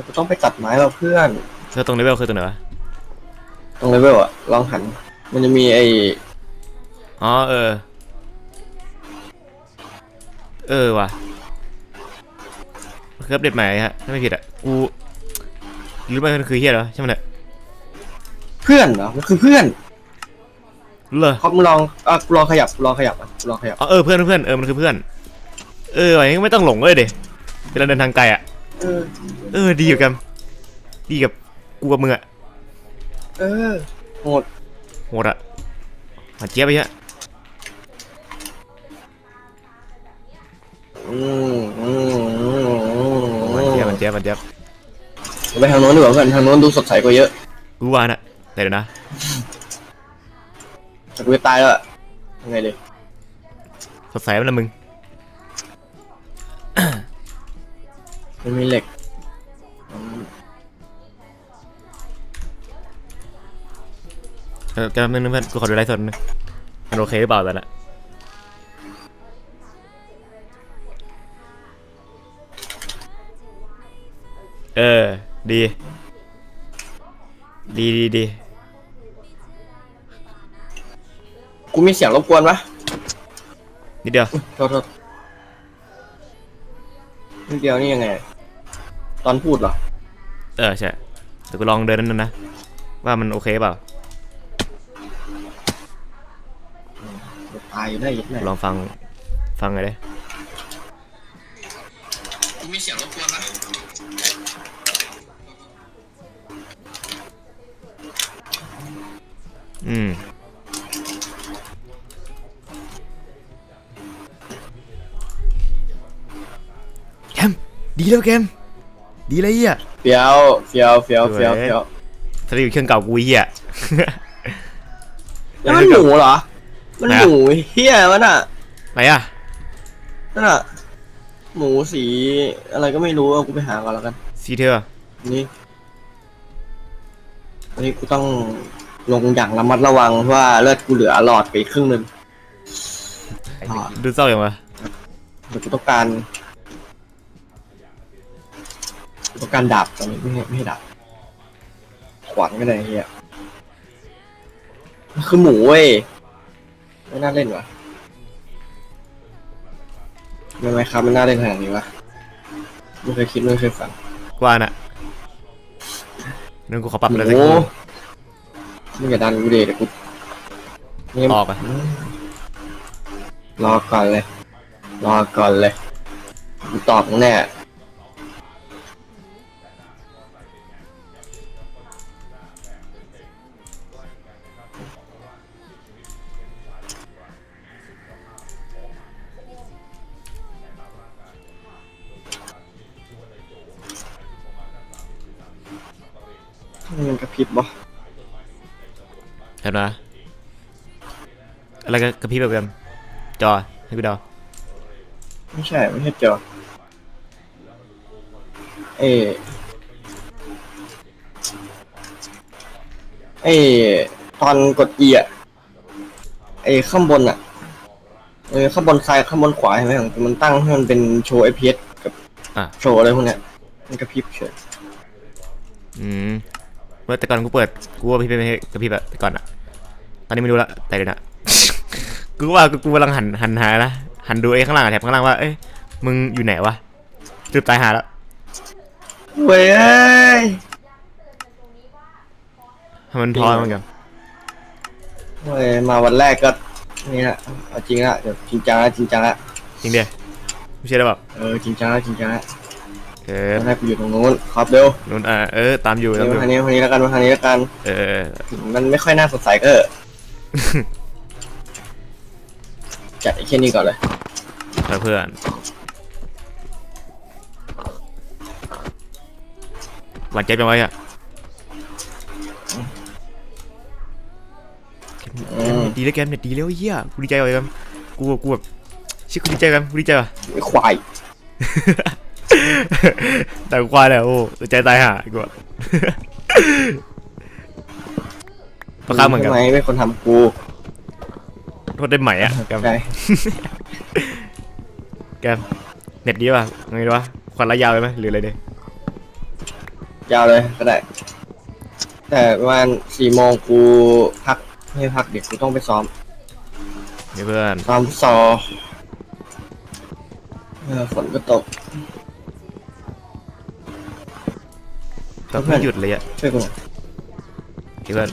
เราจะต้องไปตัดไม้เราเพื่อนเธอตรงเลเวลคือตรงไหนวะตรงเลเวลอะลองหัน มันจะมีไอ้อ๋อเออ เออว่ะมันคืออัปเดตใหม่ฮะถ้าไม่ผิดอะกูรู้ไหมมันคือเฮียเหรอใช่ไหมเนี่ยเพื่อนเหรอมันคือเพื่อนรู้เหรอครับมึงลองอะกูลองขยับกูลองขยับอะกูลองขยับอ๋อเออเพื่อนเพื่อนเออมันคือเพื่อน เออว่ะยังไม่ต้องหลงเลยเด็เวลาเดินทางไกลอะ เออ เออ ดีอยู่กัน ดีกับกูกับมึงอะเออโหดโหดอะมาเจี๊ยบไปฮะอืมอืมอืมอืมมาเจี๊ยบมันเจี๊ยบมันเจี๊ยบไปทางโน้นดีกว่าเพื่อนทางโน้นดูสดใสกว่าเยอะกูว่าน่ะแต่เดี๋ยวนะแต่กูจะตายแล้วอะยังไงเลยสดใสมันละมึง มันมีเหล็กอืมเออแกนึงเพื่อนกูขอดูไลฟ์สดนึงมันโอเคหรือเปล่าแต่ละเออ ดี ดีดีดีกูมีเสียงรบกวนปะนิดเดียว โทษโทษนิดเดียวนี่ยังไง ตอนพูดเหรอ เออใช่เดี๋ยวกูลองเดินนั่นนะ ว่ามันโอเคเปล่าเดี๋ยวตายอยู่ได้ยังไงลองฟังฟังไงดิกูมีเสียงรบกวนปะอืม แกมดีแล้วแกม ดีเลยเหี้ยเฟี้ยวเฟี้ยวเฟี้ยวเฟี้ยวเฟี้ยวสลิปเครื่องเก่ากูเหี้ยแล้วมันหมูเหรอ มันไหนหอะมูเฮี้ยมันอะไหนอะนั่นอะหมูสีอะไรก็ไม่รู้เอากูไปหาก่อนแล้วกันซีเธอนี่อันนี้กูต้องลงอย่างระมัดระวังเพราะว่าเลือดกูเหลือหลอดไปอีกครึ่งหนึ่งอ่าดูเศร้าอย่างวะเดี๋ยวกูต้องการกู ต้องการดาบตอนนี้ไม่ให้ไม่ให้ดาบขวานก็ได้ไอ้เฮียมันคือหมูเว้ยไม่น่าเล่นวะไม่ไหมครับมันน่าเล่นขนาดนี้วะไม่เคยคิดไม่เคยฝันกว่าน่ะนึกกูขอปรับอะไรสักโอ้ทีมึงอย่าดันกูเดเดี๋ยวกูนี่ออกอะรอก่อนเลย รอก่อนเลยกูตอบมึงแน่ มันกระพริบบ่เห็นไหมอะไรกับพี่แบบกันจอให้กูเดาไม่ใช่ไม่ใช่จอเอเอตอนกด E อะไอข้างบนอะเออข้างบนซ้ายข้างบนขวาเห็นไหมของมันตั้งให้มันเป็นโชว์ FPS กับอะโชว์อะไรพวกเนี้ยมันกระพริบเฉยอืมเมื่อแต่ก่อนกูเปิดกูว่าพี่เป็นกับพี่แบบแต่ก่อนอะตอนนี้ไม่รู้ละแต่เดี๋ยวนะกูว่ากูกูกำลังหันหันหานะหันดูไอ้ข้างล่างอะแถบข้างล่างว่าเอ้ยมึงอยู่ไหนวะจืบตายหาแล้วเว้ยเอ้ยให้มันพอเหมือนกันเว้ยมาวันแรกก็นี่ละเอาจริงละเดี๋ยวจริงจังละจริงจังละจริงเดียไม่ใช่หรือเปล่าเออจริงจังละจริงจังละ เออวันแรกกูอยู่ตรงนู้นครับเร็วนู่นอ่าเออตามอยู่เดี๋ตามยวอยู่มาทางนี้มาทางนี้แล้วกันมาทางนี้แล้วกัน เออ มันไม่ค่อยน่าสดใสก็เออ จัดไอ้แค่นี้ก่อนเลยเออเพื่อนหวานเจ็บยังไงอะอืม ดีเลยแกมเนี่ยดีแล้วไอ้เฮียกูดีใจเลยแกมกูกูแบบชิคกูดีใจแกมกูดีใจว่ะไอ้ควาย แต่ควายเนี่ยโอ้ใจตายห่ากูประคับเหมือนกันทำไมเป็นคนทำกูโทษได้ไหมอะแกมแกมเน็ตดีป่ะไงดีวะควันระยาวเไหมหรืออะไรเนี่ยยาวเลยก็ได้ แต่วันสี่โมงกูพักไม่พักเด็กกูต้องไปซ้อมเพื่อนซ้อมซอฝนก็ตก ก็เพื่อหยุดเลยอะช่วยกู คิดว่า